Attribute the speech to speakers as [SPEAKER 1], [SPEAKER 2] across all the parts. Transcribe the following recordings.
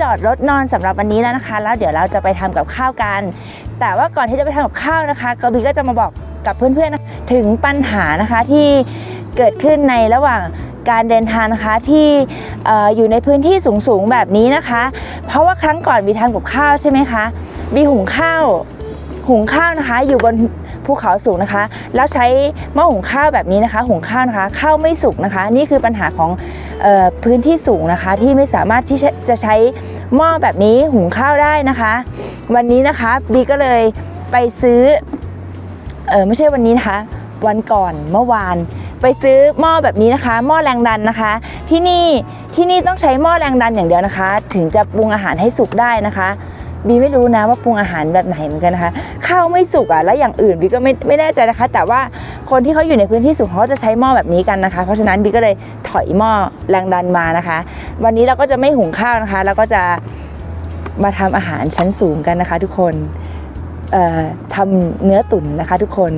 [SPEAKER 1] จอดรถนอนสำหรับวันนี้แล้วนะคะ แล้วเดี๋ยวเราจะไปทำกับข้าวกัน แต่ว่าก่อนที่จะไปทำกับข้าวนะคะกบีก็จะมาบอกกับเพื่อนๆถึงปัญหานะคะที่เกิดขึ้นในระหว่างการเดินทางนะคะที่อออยู่ในพื้นที่สูงๆแบบนี้นะคะ เพราะว่าครั้งก่อนบีทำกับข้าวใช่ไหมคะบีหุงข้าวหุงข้าวนะคะ อยู่บนภูเขาสูงนะคะ แล้วใช้หม้อหุงข้าวแบบนี้นะคะ หุงข้าวนะคะข้าวไม่สุกนะคะ นี่คือปัญหาของ พื้นที่สูงนะคะ ที่ไม่สามารถที่จะใช้หม้อแบบนี้หุงข้าวได้นะคะ วันนี้นะคะบีก็เลยไปซื้อเออไม่ใช่วันนี้นะคะ วันก่อนเมื่อวาน ไปซื้อหม้อแบบนี้นะคะ หม้อแรงดันนะคะ ที่นี่ที่นี่ต้องใช้หม้อแรงดันอย่างเดียวนะคะ ถึงจะปรุงอาหารให้สุกได้นะคะบีไม่รู้นะว่าปรุงอาหารแบบไหนเหมือนกันนะคะข้าวไม่สุกอะแล้วอย่างอื่นบีก็ไม่ไม่แน่ใจนะคะ แต่ว่า คนที่เขาอยู่ในพื้นที่สูงเขาจะใช้หม้อแบบนี้กันนะคะ เพราะฉะนั้นบีก็เลยถอยหม้อแรงดันมานะคะ วันนี้เราก็จะไม่หุงข้าวนะคะแล้วก็จะมาทำอาหารชั้นสูงกันนะคะ ทุกคนเอ่อทำเนื้อตุ๋นนะคะ ทุกคน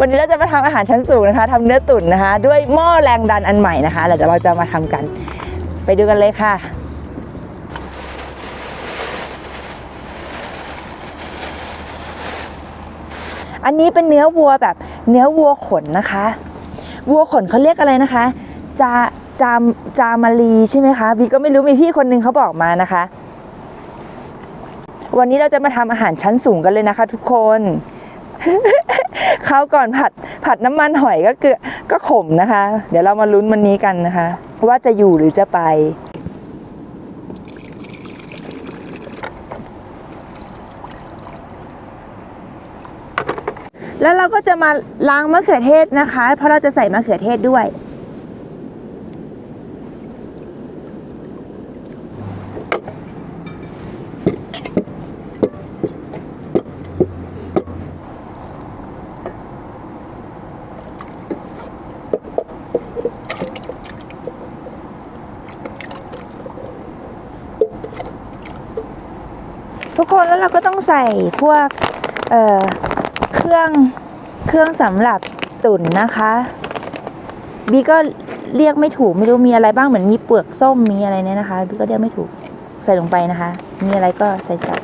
[SPEAKER 1] วันนี้เราจะมาทำอาหารชั้นสูงนะคะทำเนื้อตุ๋นนะคะ ด้วยหม้อแรงดันอันใหม่นะคะเดี๋ยวเราจะมาทำกัน ไปดูกันเลยค่ะอันนี้เป็นเนื้อวัวแบบ เนื้อวัวขนนะคะ วัวขนเขาเรียกอะไรนะคะจาจามจามารีใช่ไหมคะบีก็ไม่รู้มีพี่คนนึงเขาบอกมานะคะ วันนี้เราจะมาทำอาหารชั้นสูงกันเลยนะคะ ทุกคนข้าวก่อนผัดผัดน้ำมันหอยก็เกลือก็ขมนะคะ เดี๋ยวเรามาลุ้นวันนี้กันนะคะ ว่าจะอยู่หรือจะไป แล้วเราก็จะมาล้างมะเขือเทศนะคะ เพราะเราจะใส่มะเขือเทศด้วย ทุกคนแล้วเราก็ต้องใส่พวก เอ่อ เครื่องเครื่องสำหรับตุ๋นนะคะบีก็เรียกไม่ถูกไม่รู้มีอะไรบ้างเหมือนมีเปลือกส้มมีอะไรเนี่ยนะคะบีก็เรียกไม่ถูกใส่ลงไปนะคะ มีอะไรก็ใส่ใส่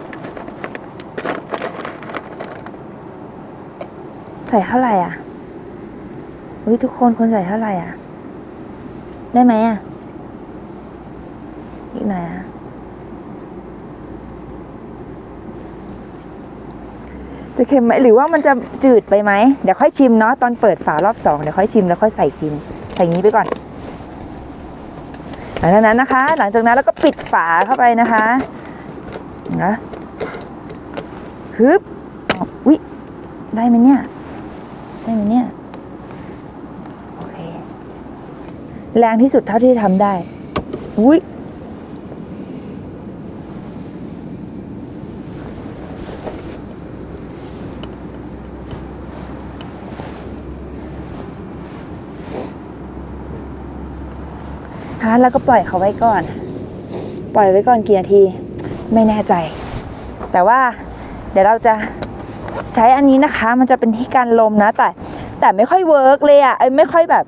[SPEAKER 1] ใส่เท่าไหร่อะวิทุกคนคนใส่เท่าไหร่อะ ได้ไหมอะอีกหน่อยอะ จะเค็มไหมหรือว่ามันจะจืดไปไหมเดี๋ยวค่อยชิมเนาะตอนเปิดฝารอบสองเดี๋ยวค่อยชิมแล้วค่อยใส่กินใส่งนี้ไปก่อนหลังจากนั้นนะคะ หลังจากนั้นเราก็ปิดฝาเข้าไปนะคะนะฮึบอ๋อวิได้ไหมเนี่ยใช่ไหมเนี่ยโอเคแรงที่สุดเท่าที่ทำได้อุ้ย แล้วก็ปล่อยเขาไว้ก่อน ปล่อยไว้ก่อนกี่นาที ไม่แน่ใจ แต่ว่าเดี๋ยวเราจะใช้อันนี้นะคะ มันจะเป็นที่การลมนะ แต่แต่ไม่ค่อยเวิร์กเลยอะ่ะไอ้ไม่ค่อยแบบ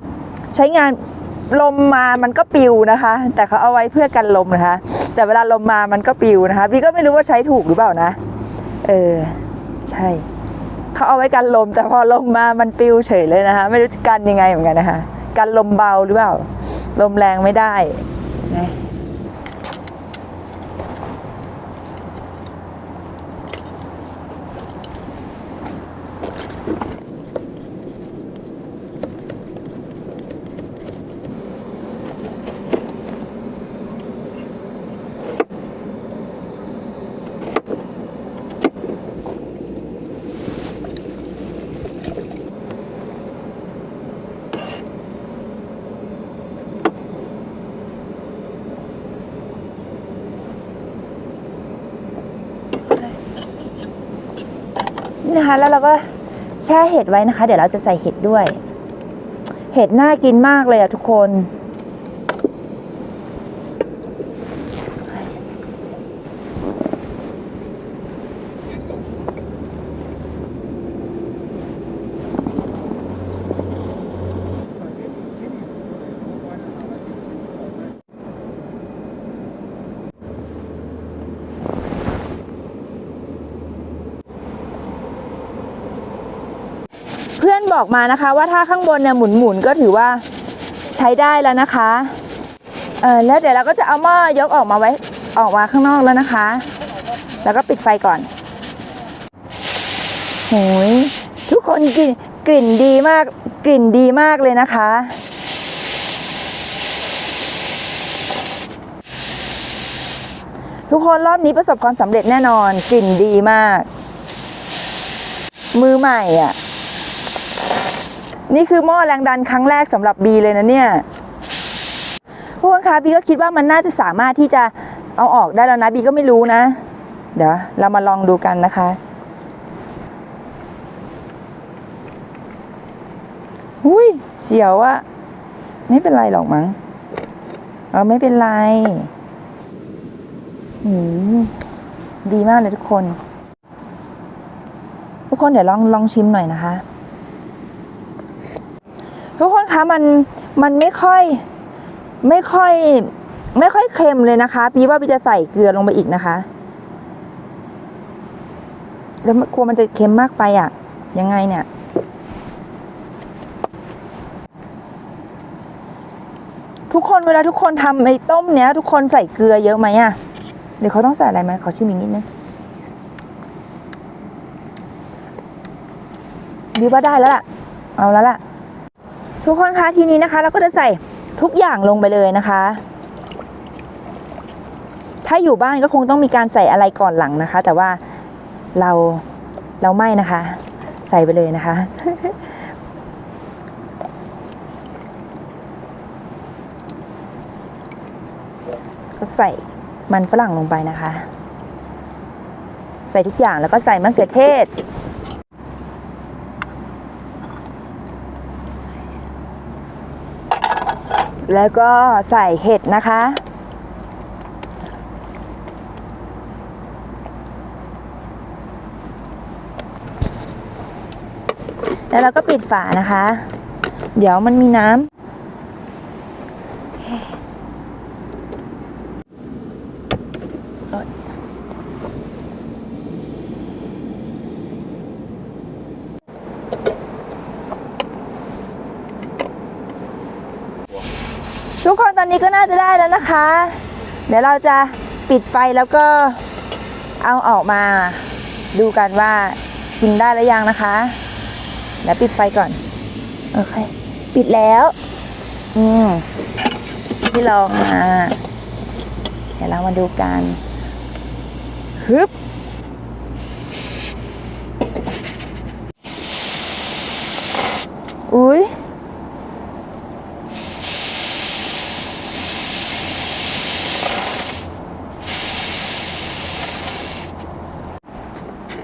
[SPEAKER 1] ใช้งานลมมามันก็ปิวนะคะ แต่เขาเอาไว้เพื่อกันลมนะคะ แต่เวลาลมมามันก็ปิวนะคะพี่ก็ไม่รู้ว่าใช้ถูกหรือเปล่านะ เออ ใช่เขาเอาไว้กันลม แต่พอลมมามันปิวเฉยเลยนะคะ ไม่รู้จะกันยังไงเหมือนกันนะคะ กันลมเบาหรือเปล่า ลมแรงไม่ได้นะ แล้วเราก็แช่เห็ดไว้นะคะ เดี๋ยวเราจะใส่เห็ดด้วย เห็ดน่ากินมากเลยอะทุกคน บอกมานะคะ ว่าถ้าข้างบนเนี่ยหมุนหมุนก็ถือว่าใช้ได้แล้วนะคะเออแล้วเดี๋ยวเราก็จะเอาหม้อยกออกมาไว้ออกมาข้างนอกแล้วนะคะ แล้วก็ปิดไฟก่อนโหยทุกคนกลิ่นกลิ่นดีมากกลิ่นดีมากเลยนะคะ ทุกคนรอบนี้ประสบความสำเร็จแน่นอนกลิ่นดีมาก มือใหม่อะ นี่คือหม้อแรงดันครั้งแรกสำหรับบีเลยนะเนี่ยทุกคนคะบีก็คิดว่ามันน่าจะสามารถที่จะเอาออกได้แล้วนะบีก็ไม่รู้นะ เดี๋ยวเรามาลองดูกันนะคะอุ้ยเสียวอะไม่เป็นไรหรอกมั้งเออไม่เป็นไรอืมดีมากเลยทุกคน ทุกคนเดี๋ยวลองลองชิมหน่อยนะคะ ทุกคนคะมันมันไม่ค่อยไม่ค่อย ไม่ค่อยเค็มเลยนะคะ พี่ว่าพี่จะใส่เกลือลงไปอีกนะคะแล้วกลัวมันจะเค็มมากไปอะ ยังไงเนี่ย ทุกคนเวลาทุกคนทำไอ้ต้มเนี้ย ทุกคนใส่เกลือเยอะไหมอะเดี๋ยวเขาต้องใส่อะไรไหมขอชิมอีกนิดนึงดีว่าได้แล้วล่ะ เอาแล้วล่ะ ทุกคนคะทีนี้นะคะ เราก็จะใส่ทุกอย่างลงไปเลยนะคะ ถ้าอยู่บ้านก็คงต้องมีการใส่อะไรก่อนหลังนะคะ แต่ว่าเราเราไม่นะคะ ใส่ไปเลยนะคะ ก็ใส่มันฝรั่งลงไปนะคะ ใส่ทุกอย่างแล้วก็ใส่มะเขือเทศ แล้วก็ใส่เห็ดนะคะ แล้วเราก็ปิดฝานะคะ เดี๋ยวมันมีน้ำ ทุกคนตอนนี้ก็น่าจะได้แล้ว นะคะ เดี๋ยวเราจะปิดไฟแล้วก็เอาออกมาดูกันว่ากินได้หรือยังนะคะเดี๋ยวปิดไฟก่อน โอเค ปิดแล้ว อืมที่ลองมา เดี๋ยวเรามาดูกันฮึบ อุ้ย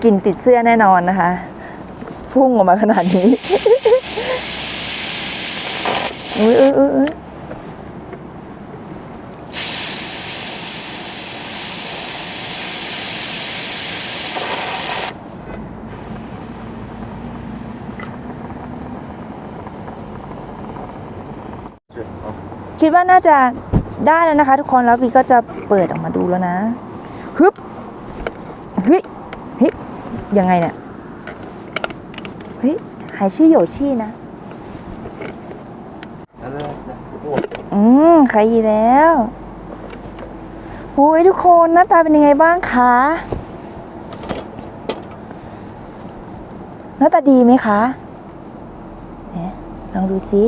[SPEAKER 1] กลิ่นติดเสื้อแน่นอนนะคะ พุ่งออกมาขนาดนี้อุ้ยอุ้ยอุ้ยคิดว่าน่าจะได้แล้วนะคะ ทุกคนแล้ววีก็จะเปิดออกมาดูแล้วนะฮึบ ยยังไงเนี่ย เฮ้ย หายชื่อโยชี่นะ อืมขายดีแล้วโอ้ยทุกคนหน้าตาเป็นยังไงบ้างคะ หน้าตาดีไหมคะเนี่ยลองดูซิ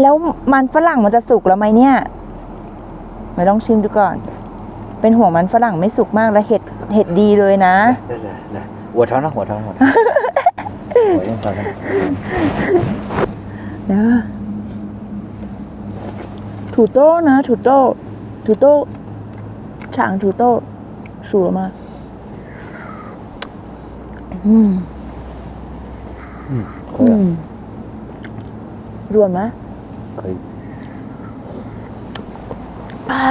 [SPEAKER 1] แล้วมันฝรั่งมันจะสุกแล้วไหมเนี่ยไม่ต้องชิมดูก่อน เป็นห่วงมันฝรั่งไม่สุกมากแล้วเห็ดเห็ดดีเลยนะ
[SPEAKER 2] ได้เลยได้หัวท้องนะหัวท้องหัวท้องหัวยังท้องนะ
[SPEAKER 1] นะ土豆呢？土豆，土豆，长土豆，数了吗？嗯
[SPEAKER 2] เคย
[SPEAKER 1] 嗯，รวนไหม
[SPEAKER 2] เคย
[SPEAKER 1] อ่า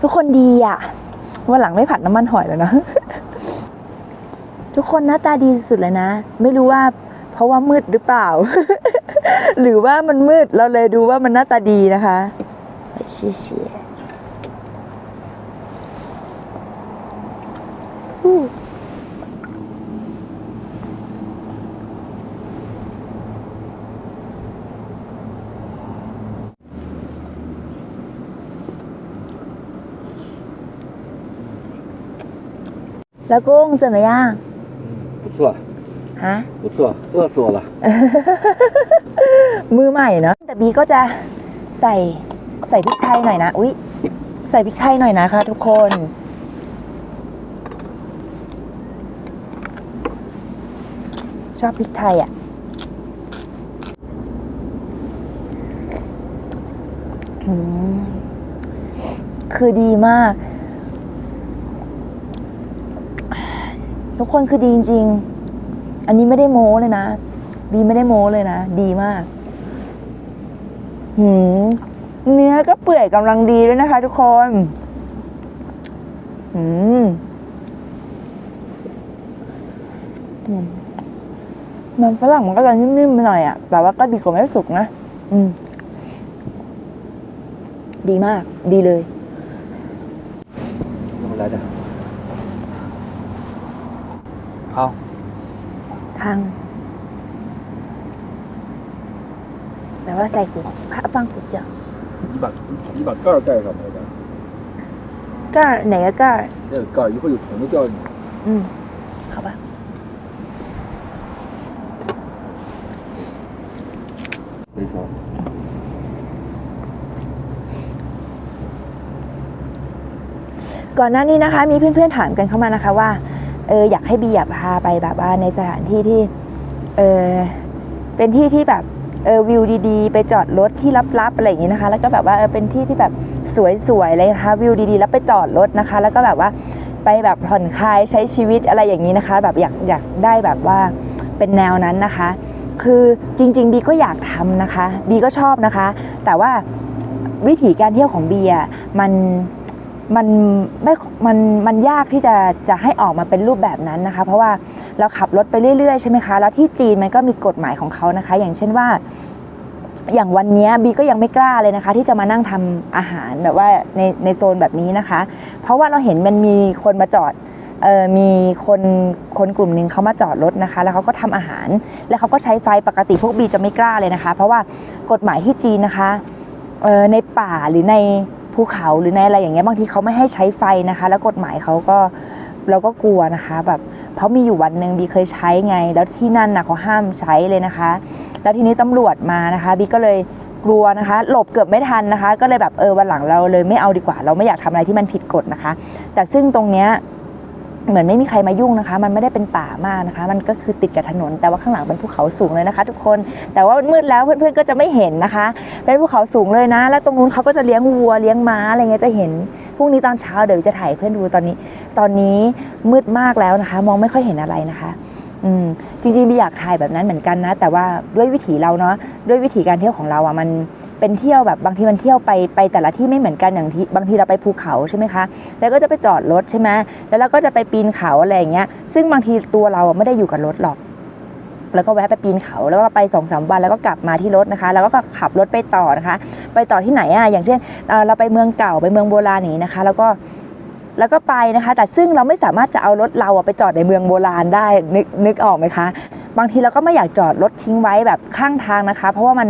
[SPEAKER 1] ทุกคนดีอะวันหลังไม่ผัดน้ำมันหอยแล้วนะทุกคนหน้าตาดีสุดเลยนะ ไม่รู้ว่า เพราะว่ามืดหรือเปล่า หรือว่ามันมืดเราเลยดูว่ามันหน้าตาดีนะคะเชี่ย แล้วกุ้ง怎么样
[SPEAKER 2] 不错，
[SPEAKER 1] ฮะ
[SPEAKER 2] 不错，饿死我了。
[SPEAKER 1] มือใหม่เนาะแต่บีก็จะใส่ใส่พริกไทยหน่อยนะ อุ๊ย ใส่พริกไทยหน่อยนะคะทุกคน ชอบพริกไทยอ่ะ อืมคือดีมาก ทุกคนคือดีจริง ๆ อันนี้ไม่ได้โม้เลยนะบีไม่ได้โม้เลยนะ ดีมากหืมเนื้อก็เปื่อยกำลังดีด้วยนะคะ ทุกคนหืมอืมมันฝรั่งมันก็จะนิ่มๆไปหน่อยอะแต่ว่าก็ดีกว่าไม่สุกนะ อืม ดีมาก ดีเลย
[SPEAKER 2] 好，
[SPEAKER 1] ทางแปลว่าใส่หูฟังหูเจียว
[SPEAKER 3] 你把你把盖儿盖上没的，
[SPEAKER 1] ก้าไหนก็ก้า
[SPEAKER 3] 那个盖儿一会儿有虫子掉进去。
[SPEAKER 1] อืม好吧
[SPEAKER 2] 没说。
[SPEAKER 1] ก่อนหน้านี้นะคะ มีเพื่อนๆถามกันเข้ามานะคะว่า เอออยากให้บีอยากพาไปแบบว่าในสถานที่ที่เออเป็นที่ที่แบบเออวิวดีๆ ไปจอดรถที่ลับๆอะไรอย่างนี้นะคะ แล้วก็แบบว่าเออเป็นที่ที่แบบสวยๆเลยนะคะวิวดีๆ แล้วไปจอดรถนะคะ แล้วก็แบบว่าไปแบบผ่อนคลายใช้ชีวิตอะไรอย่างนี้นะคะ แบบอยากอยากได้แบบว่าเป็นแนวนั้นนะคะ คือจริง ๆ บีก็อยากทำนะคะ บีก็ชอบนะคะ แต่ว่าวิธีการเที่ยวของบีอะมัน มันไม่มันมันยากที่จะจะให้ออกมาเป็นรูปแบบนั้นนะคะ เพราะว่าเราขับรถไปเรื่อยๆใช่ไหมคะแล้วที่จีนมันก็มีกฎหมายของเขานะคะ อย่างเช่นว่า อย่างวันนี้บีก็ยังไม่กล้าเลยนะคะ ที่จะมานั่งทำอาหารแบบว่าในในโซนแบบนี้นะคะ เพราะว่าเราเห็นมันมีคนมาจอดเออมีคนคนกลุ่มหนึ่งเขามาจอดรถนะคะ แล้วเขาก็ทำอาหาร แล้วเขาก็ใช้ไฟปกติพวกบีจะไม่กล้าเลยนะคะ เพราะว่ากฎหมายที่จีนนะคะเออในป่าหรือใน ภูเขาหรือในอะไรอย่างเงี้ยบางทีเขาไม่ให้ใช้ไฟนะคะ แล้วกฎหมายเขาก็เราก็กลัวนะคะแบบเพราะมีอยู่วันหนึ่งบีเคยใช้ไง แล้วที่นั่นนะเขาห้ามใช้เลยนะคะ แล้วทีนี้ตำรวจมานะคะบีก็เลยกลัวนะคะ หลบเกือบไม่ทันนะคะ ก็เลยแบบเออวันหลังเราเลยไม่เอาดีกว่า เราไม่อยากทำอะไรที่มันผิดกฎนะคะ แต่ซึ่งตรงเนี้ย เหมือนไม่มีใครมายุ่งนะคะ มันไม่ได้เป็นป่ามากนะคะ มันก็คือติดกับถนน แต่ว่าข้างหลังเป็นภูเขาสูงเลยนะคะ ทุกคน แต่ว่ามืดแล้วเพื่อนๆก็จะไม่เห็นนะคะ เป็นภูเขาสูงเลยนะ แล้วตรงนู้นเขาก็จะเลี้ยงวัวเลี้ยงม้าอะไรเงี้ยจะเห็น พรุ่งนี้ตอนเช้าเดี๋ยวจะถ่ายเพื่อนดูตอนนี้ ตอนนี้มืดมากแล้วนะคะ มองไม่ค่อยเห็นอะไรนะคะอืมจริงๆบีอยากถ่ายแบบนั้นเหมือนกันนะ แต่ว่าด้วยวิถีเราเนาะ ด้วยวิถีการเที่ยวของเราอะมัน เป็นเที่ยวแบบบางทีมันเที่ยวไปไปแต่ละที่ไม่เหมือนกันอย่างที่บางทีเราไปภูเขาใช่ไหมคะ แล้วก็จะไปจอดรถใช่ไหมแล้วเราก็จะไปปีนเขาอะไรอย่างเงี้ย ซึ่งบางทีตัวเราไม่ได้อยู่กับรถหรอก แล้วก็แวะไปปีนเขาแล้วก็ไปสองสามวันแล้วก็กลับมาที่รถนะคะ แล้วก็ขับรถไปต่อนะคะ ไปต่อที่ไหนอะอย่างเช่นเราไปเมืองเก่าไปเมืองโบราณนี้นะคะ แล้วก็แล้วก็ไปนะคะ แต่ซึ่งเราไม่สามารถจะเอารถเราไปจอดในเมืองโบราณได้นึกนึกออกไหมคะ บางทีเราก็ไม่อยากจอดรถทิ้งไว้แบบข้างทางนะคะ เพราะว่ามัน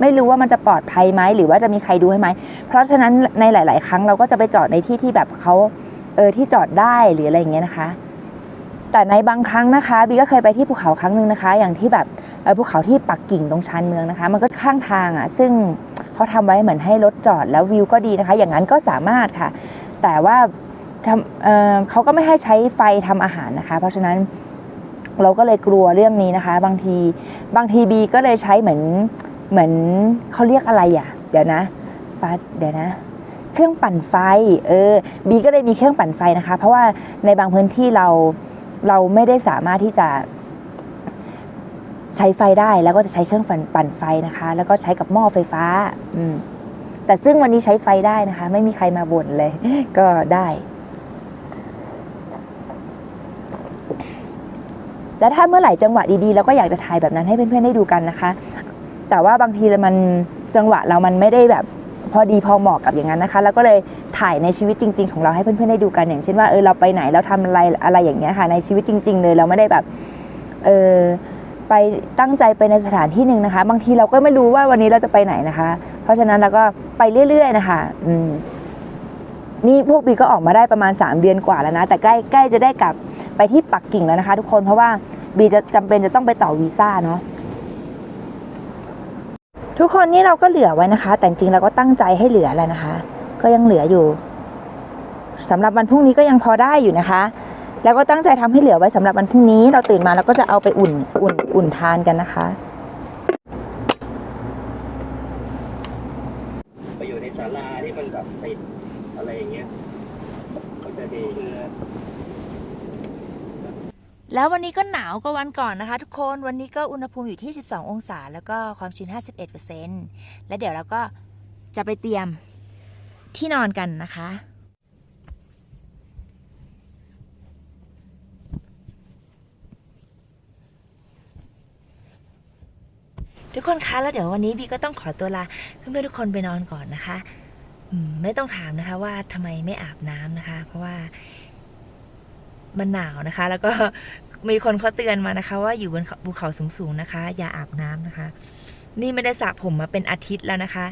[SPEAKER 1] ไม่รู้ว่ามันจะปลอดภัยไหมหรือว่าจะมีใครดูให้ไหม เพราะฉะนั้นในหลาย ๆ ครั้งเราก็จะไปจอดในที่ที่แบบเขาเออที่จอดได้หรืออะไรอย่างเงี้ยนะคะ แต่ในบางครั้งนะคะบีก็เคยไปที่ภูเขาครั้งหนึ่งนะคะ อย่างที่แบบภูเขาที่ปักกิ่งตรงชานเมืองนะคะ มันก็ข้างทางอะ ซึ่งเขาทำไว้เหมือนให้รถจอดแล้ววิวก็ดีนะคะ อย่างนั้นก็สามารถค่ะ แต่ว่าทำเออเขาก็ไม่ให้ใช้ไฟทำอาหารนะคะ เพราะฉะนั้นเราก็เลยกลัวเรื่องนี้นะคะ บางทีบางทีบีก็เลยใช้เหมือน เหมือนเขาเรียกอะไรอะ เดี๋ยวนะปัดเดี๋ยวนะ เครื่องปั่นไฟ เออ บีก็เลยมีเครื่องปั่นไฟนะคะ เพราะว่าในบางพื้นที่เราเราไม่ได้สามารถที่จะใช้ไฟได้แล้วก็จะใช้เครื่องปั่นปั่นไฟนะคะ แล้วก็ใช้กับหม้อไฟฟ้า อืม แต่ซึ่งวันนี้ใช้ไฟได้นะคะ ไม่มีใครมาบ่นเลย ก็ได้ แล้วถ้าเมื่อไหร่จังหวะดีๆเราก็อยากจะถ่ายแบบนั้นให้เพื่อนๆได้ดูกันนะคะ แต่ว่าบางทีมันจังหวะเรามันไม่ได้แบบพอดีพอเหมาะกับอย่างนั้นนะคะ แล้วก็เลยถ่ายในชีวิตจริง ๆ ของเราให้เพื่อนๆได้ดูกันอย่างเช่นว่าเออเราไปไหนเราทำอะไรอะไรอย่างเงี้ยค่ะในชีวิตจริง ๆ เลยเราไม่ได้แบบเออไปตั้งใจไปในสถานที่หนึ่งนะคะ บางทีเราก็ไม่รู้ว่าวันนี้เราจะไปไหนนะคะ เพราะฉะนั้นเราก็ไปเรื่อย ๆ นะคะ อืมนี่พวกบีก็ออกมาได้ประมาณ 3 เดือนกว่าแล้วนะ แต่ใกล้ใกล้จะได้กลับไปที่ปักกิ่งแล้วนะคะ ทุกคนเพราะว่าบีจะจำเป็นจะต้องไปต่อวีซ่าเนาะ ทุกคนนี่เราก็เหลือไว้นะคะ แต่จริงเราก็ตั้งใจให้เหลือแล้วนะคะ ก็ยังเหลืออยู่สำหรับวันพรุ่งนี้ก็ยังพอได้อยู่นะคะ แล้วก็ตั้งใจทำให้เหลือไว้สำหรับวันพรุ่งนี้ เราตื่นมาเราก็จะเอาไปอุ่นอุ่นอุ่นทานกันนะคะ
[SPEAKER 4] ไปอยู่ในศาลาที่มันแบบติดอะไรอย่างเงี้ยก็จะดี
[SPEAKER 1] แล้ววันนี้ก็หนาวกว่าวันก่อนนะคะ ทุกคนวันนี้ก็อุณหภูมิอยู่ที่ 12 องศา แล้วก็ความชื้น 51%และเดี๋ยวเราก็จะไปเตรียมที่นอนกันนะคะ ทุกคนคะแล้วเดี๋ยววันนี้บีก็ต้องขอตัวลาเพื่อนๆทุกคนไปนอนก่อนนะคะ ไม่ต้องถามนะคะว่าทำไมไม่อาบน้ำนะคะ เพราะว่า มันหนาวนะคะ แล้วก็มีคนเขาเตือนมานะคะ ว่าอยู่บนภูเขาสูงๆนะคะ อย่าอาบน้ำนะคะ นี่ไม่ได้สระผมมาเป็นอาทิตย์แล้วนะคะ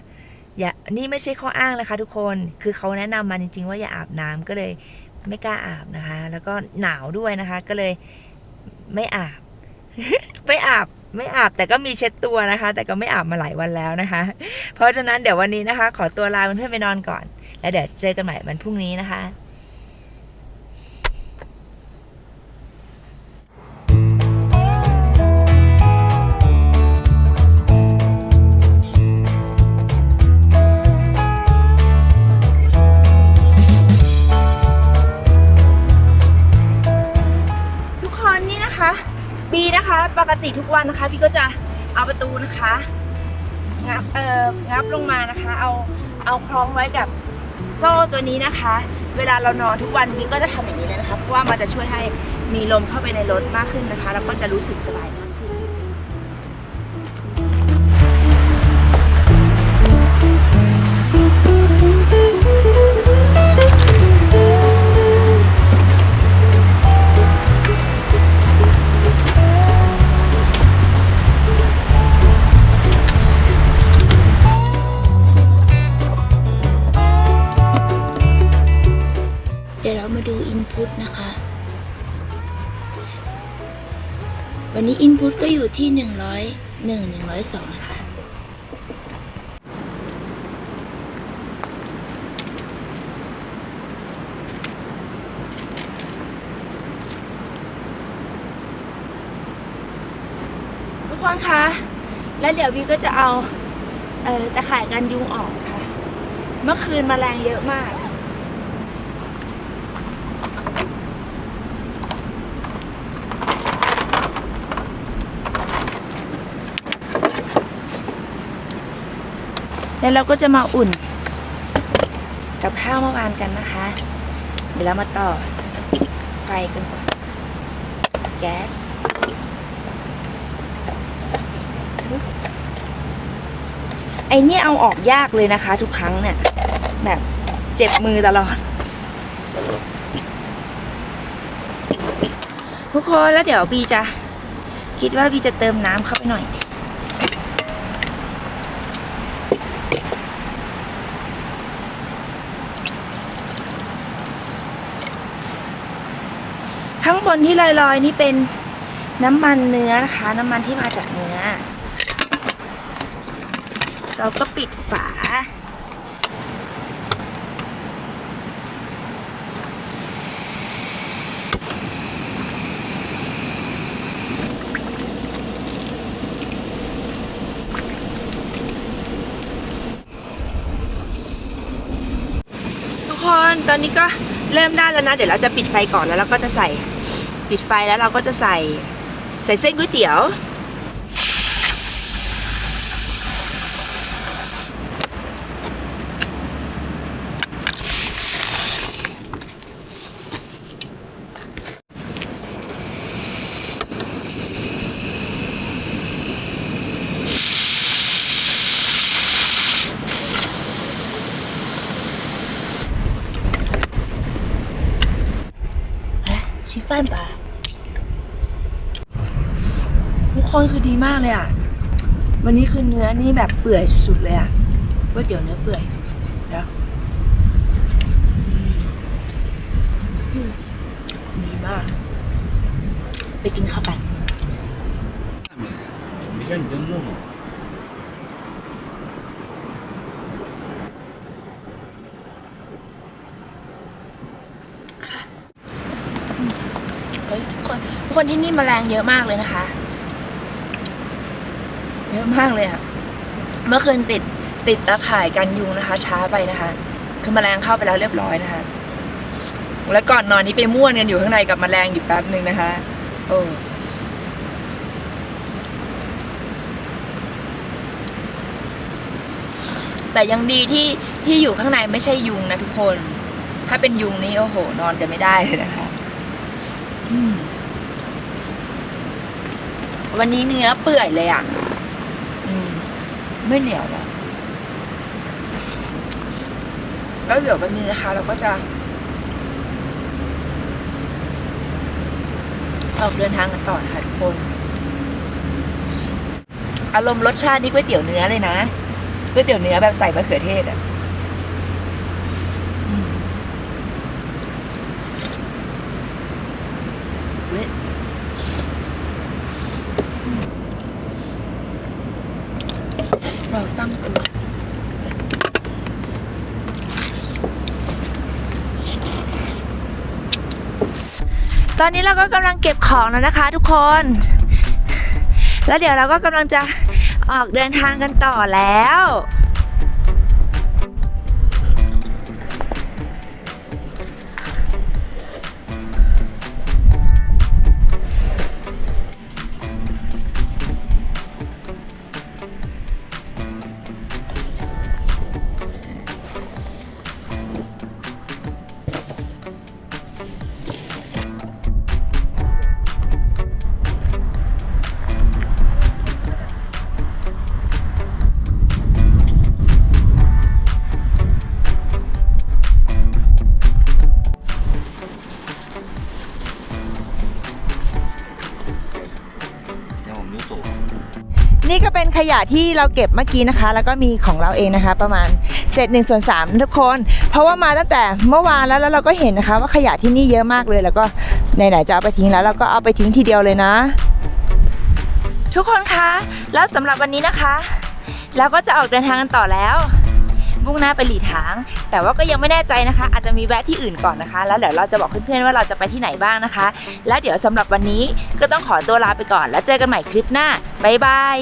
[SPEAKER 1] อย่านี่ไม่ใช่ข้ออ้างนะคะ ทุกคนคือเขาแนะนำมาจริง ๆ ว่าอย่าอาบน้ำก็เลยไม่กล้าอาบนะคะ แล้วก็หนาวด้วยนะคะ ก็เลยไม่อาบ ไม่อาบไม่อาบแต่ก็มีเช็ดตัวนะคะ แต่ก็ไม่อาบมาหลายวันแล้วนะคะ เพราะฉะนั้นเดี๋ยววันนี้นะคะ ขอตัวลาเพื่อนๆไปนอนก่อน แล้วเดี๋ยวเจอกันใหม่วันพรุ่งนี้นะคะ นะคะ ปกติทุกวันนะคะ พี่ก็จะเอาประตูนะคะงับเอ่องับลงมานะคะ เอาเอาคล้องไว้กับโซ่ตัวนี้นะคะ เวลาเรานอนทุกวันพี่ก็จะทำอย่างนี้เลยนะคะเพราะว่ามันจะช่วยให้มีลมเข้าไปในรถมากขึ้นนะคะ แล้วก็จะรู้สึกสบายมาก
[SPEAKER 5] กค
[SPEAKER 1] นคะ แล้วเดี๋ยวบีก็จะเอาเอ่อตะข่ายกันยุงออกค่ะ เมื่อคืนมแมลงเยอะมากแล้วเราก็จะมาอุ่น กับข้าวเมื่อวานกันนะคะ เดี๋ยวเรามาต่อไฟกันก่อน แก๊ส ไอเนี่ยเอาออกยากเลยนะคะ ทุกครั้งเนี่ย แบบเจ็บมือตลอด ทุกคนแล้วเดี๋ยวบีจะคิดว่าบีจะเติมน้ำเข้าไปหน่อย ข้างบนที่ลอยๆนี่เป็นน้ำมันเนื้อนะคะ น้ำมันที่มาจากเนื้อ เราก็ปิดฝา ทุกคนตอนนี้ก็เริ่มได้แล้วนะ เดี๋ยวเราจะปิดไฟก่อนแล้วเราก็จะใส่ปิดไฟแล้วเราก็จะใส่ใส่เส้นก๋วยเตี๋ยว แฟนปะทุกคนคือดีมากเลยอะ วันนี้คือเนื้อนี่แบบเปื่อยสุดๆเลยอะก๋วยเตี๋ยวเนื้อเปื่อยเดี๋ยวดีมาก ไปกินข้าวกัน 미션이 정도 คนที่นี่แมลงเยอะมากเลยนะคะ เยอะมากเลยอะเมื่อคืนติดติดตาข่ายกันยุงนะคะ ช้าไปนะคะ คือแมลงเข้าไปแล้วเรียบร้อยนะคะ แล้วก่อนนอนนี้ไปม่วนกันอยู่ข้างในกับแมลงอยู่แป๊บหนึ่งนะคะโอ้แต่ยังดีที่ที่อยู่ข้างในไม่ใช่ยุงนะทุกคน ถ้าเป็นยุงนี่โอ้โห นอนกันไม่ได้เลยนะคะ อืม วันนี้เนื้อเปื่อยเลยอะอืมไม่เหนียวแล้วแล้วเดี๋ยววันนี้นะคะ เราก็จะออกเดินทางกันต่อนะคะทุกคน อารมณ์รสชาตินี่ก๋วยเตี๋ยวเนื้อเลยนะก๋วยเตี๋ยวเนื้อแบบใส่มะเขือเทศอะอืมเว้ยเราตั้งตัว ตอนนี้เราก็กำลังเก็บของแล้วนะคะ ทุกคน แล้วเดี๋ยวเราก็กำลังจะออกเดินทางกันต่อแล้ว
[SPEAKER 6] เป็นขยะที่เราเก็บเมื่อกี้นะคะ แล้วก็มีของเราเองนะคะ ประมาณเศษหนึ่งส่วนสามทุกคน เพราะว่ามาตั้งแต่เมื่อวานแล้วแล้วเราก็เห็นนะคะ ว่าขยะที่นี่เยอะมากเลย แล้วก็ไหนๆจะเอาไปทิ้งแล้วเราก็เอาไปทิ้งทีเดียวเลยนะ ทุกคนคะแล้วสำหรับวันนี้นะคะเราก็จะออกเดินทางกันต่อแล้วมุ่งหน้าไปหลีถาง แต่ว่าก็ยังไม่แน่ใจนะคะ อาจจะมีแวะที่อื่นก่อนนะคะ แล้วเดี๋ยวเราจะบอกเพื่อนๆว่าเราจะไปที่ไหนบ้างนะคะ แล้วเดี๋ยวสำหรับวันนี้ก็ต้องขอตัวลาไปก่อน แล้วเจอกันใหม่คลิปหน้าบ๊ายบาย